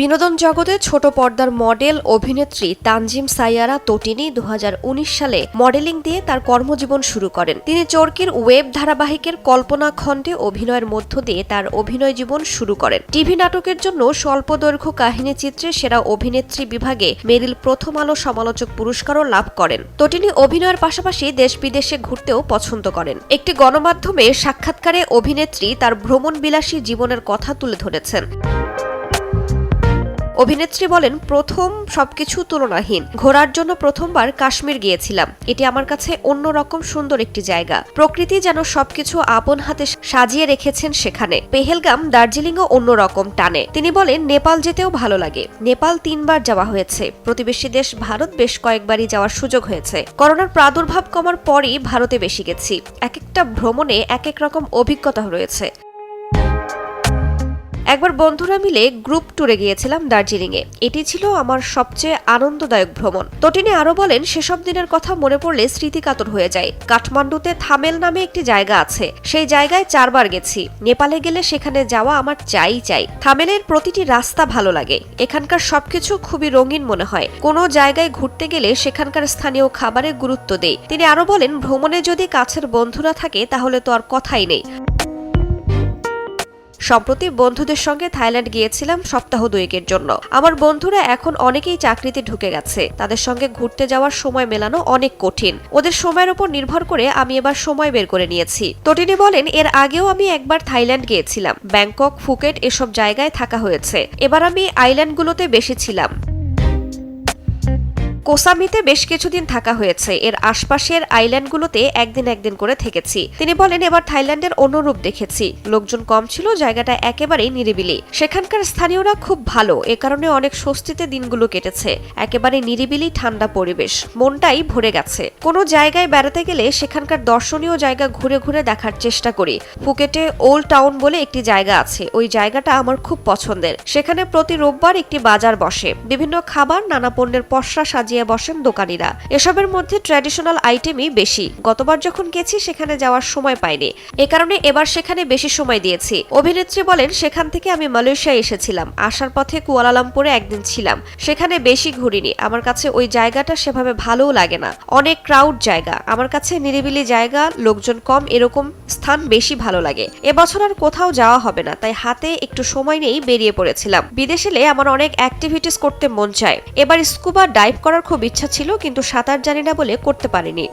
বিনোদন জগতে ছোট পর্দার মডেল অভিনেত্রী তানজিম সাইয়ারা তটিনী দু সালে মডেলিং দিয়ে তার কর্মজীবন শুরু করেন। তিনি চরকির ওয়েব ধারাবাহিকের কল্পনা খণ্ডে অভিনয়ের মধ্য দিয়ে তার অভিনয় জীবন শুরু করেন। টিভি নাটকের জন্য স্বল্পদৈর্ঘ্য কাহিনী চিত্রে সেরা অভিনেত্রী বিভাগে মেরিল প্রথম আলো সমালোচক পুরস্কারও লাভ করেন। তোটিনি অভিনয়ের পাশাপাশি দেশ বিদেশে ঘুরতেও পছন্দ করেন। একটি গণমাধ্যমে সাক্ষাৎকারে অভিনেত্রী তার ভ্রমণ বিলাসী জীবনের কথা তুলে ধরেছেন। অভিনেত্রী বলেন, প্রথম সবকিছু তুলনাহীন। ঘোরার জন্য প্রথমবার কাশ্মীর গিয়েছিলাম। এটি আমার কাছে অন্যরকম সুন্দর একটি জায়গা। প্রকৃতি যেন সবকিছু আপন হাতে সাজিয়ে রেখেছেন সেখানে। পেহেলগাম দার্জিলিংও অন্যরকম টানে। তিনি বলেন, নেপাল যেতেও ভালো লাগে। নেপাল তিনবার যাওয়া হয়েছে। প্রতিবেশী দেশ ভারত বেশ কয়েকবারই যাওয়ার সুযোগ হয়েছে। করোনার প্রাদুর্ভাব কমার পরই ভারতে বেশি গেছি। এক একটা ভ্রমণে এক এক রকম অভিজ্ঞতা রয়েছে। একবার বন্ধুরা মিলে গ্রুপ ট্যুরে গিয়েছিলাম দার্জিলিংয়ে। এটি ছিল আমার সবচেয়ে আনন্দদায়ক ভ্রমণ। তটিনী আরও বলেন, সেসব দিনের কথা মনে পড়লে স্মৃতিকাতর হয়ে যায়। কাঠমান্ডুতে থামেল নামে একটি জায়গা আছে। সেই জায়গায় চারবার গেছি। নেপালে গেলে সেখানে যাওয়া আমার চাই চাই। থামেলের প্রতিটি রাস্তা ভালো লাগে। এখানকার সবকিছু খুবই রঙিন মনে হয়। কোনো জায়গায় ঘুরতে গেলে সেখানকার স্থানীয় খাবারে গুরুত্ব দেই। তিনি আরও বলেন, ভ্রমণে যদি কাছের বন্ধুরা থাকে, তাহলে তো আর কথাই নেই। সম্প্রতি বন্ধুদের সঙ্গে থাইল্যান্ড গিয়েছিলাম সপ্তাহ দুয়েকের জন্য। আমার বন্ধুরা এখন অনেকেই চাকরিতে ঢুকে গেছে। তাদের সঙ্গে ঘুরতে যাওয়ার সময় মেলানো অনেক কঠিন। ওদের সময়ের উপর নির্ভর করে আমি এবার সময় বের করে নিয়েছি। তটিনি বলেন, এর আগেও আমি একবার থাইল্যান্ড গিয়েছিলাম। ব্যাংকক, ফুকেট এসব জায়গায় থাকা হয়েছে। এবার আমি আইল্যান্ডগুলোতে বেশি ছিলাম। কোসামিতে বেশ কিছুদিন থাকা হয়েছে। এর আশপাশের আইল্যান্ডগুলোতে একদিন একদিন করে থেকেছি। তিনি বলেন, এবার থাইল্যান্ডের অনুরূপ দেখেছি। লোকজন কম ছিল, জায়গাটা একেবারেই নিরিবিলি। সেখানকার স্থানীয়রা খুব ভালো। এ কারণে অনেক স্বস্তিতে দিনগুলো কেটেছে। একেবারে নিরিবিলি ঠান্ডা পরিবেশ। মনটাই ভরে গেছে। কোনো জায়গায় বেড়াতে গেলে সেখানকার দর্শনীয় জায়গা ঘুরে ঘুরে দেখার চেষ্টা করি। ফুকেটে ওল্ড টাউন বলে একটি জায়গা আছে। ওই জায়গাটা আমার খুব পছন্দের। সেখানে প্রতি রোববার একটি বাজার বসে। বিভিন্ন খাবার, নানা পণ্যের পসরা সাজিয়ে বসেন দোকানিরা। এসবের মধ্যে ট্র্যাডিশনাল আইটেমই বেশি। গতবার যখন গেছি, সেখানে যাওয়ার সময় পাইনি। এ কারণে এবার সেখানে বেশি সময় দিয়েছি। অভিনেত্রী বলেন, সেখান থেকে আমি মালয়েশিয়ায় এসেছিলাম। আসার পথে কুয়ালালামপুরে একদিন ছিলাম। সেখানে বেশি ঘুরিনি। আমার কাছে ওই জায়গাটা সেভাবে ভালোও লাগে না। অনেক ক্রাউড জায়গা। আমার কাছে নিরিবিলি জায়গা, লোকজন কম, এরকম স্থান বেশি ভালো লাগে। এবছর আর কোথাও যাওয়া হবে না, তাই হাতে একটু সময় নিয়েই বেরিয়ে পড়েছিলাম। বিদেশে আমার অনেক অ্যাক্টিভিটিস করতে মন চায়। এবার স্কুবা ডাইভ করার খুব ইচ্ছা ছিল কিন্তু সাঁতার জানি না বলে করতে পারিনি।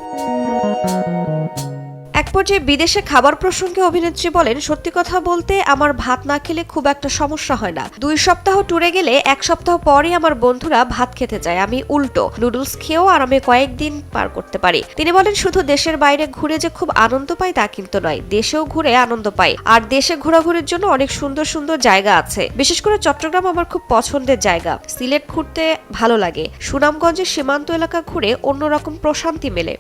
এক পর্যায়ে বিদেশে খাবার প্রসঙ্গে অভিনেত্রী বলেন, সত্যি কথা বলতে আমার ভাত না খেলে খুব একটা সমস্যা হয় না। দুই সপ্তাহ ট্যুরে গেলে এক সপ্তাহ পরে আমার বন্ধুরা ভাত খেতে যায়। আমি উল্টো, নুডলস খেয়েও আরামে কয়েকদিন পার করতে পারি। তিনি বলেন, শুধু দেশের বাইরে ঘুরে যে খুব আনন্দ পাই তা কিন্তু নয়, দেশেও ঘুরে আনন্দ পাই। আর দেশে ঘোরাঘুরির জন্য অনেক সুন্দর সুন্দর জায়গা আছে। বিশেষ করে চট্টগ্রাম আমার খুব পছন্দের জায়গা। সিলেট ঘুরতে ভালো লাগে। সুনামগঞ্জের সীমান্ত এলাকা ঘুরে অন্যরকম প্রশান্তি মেলে।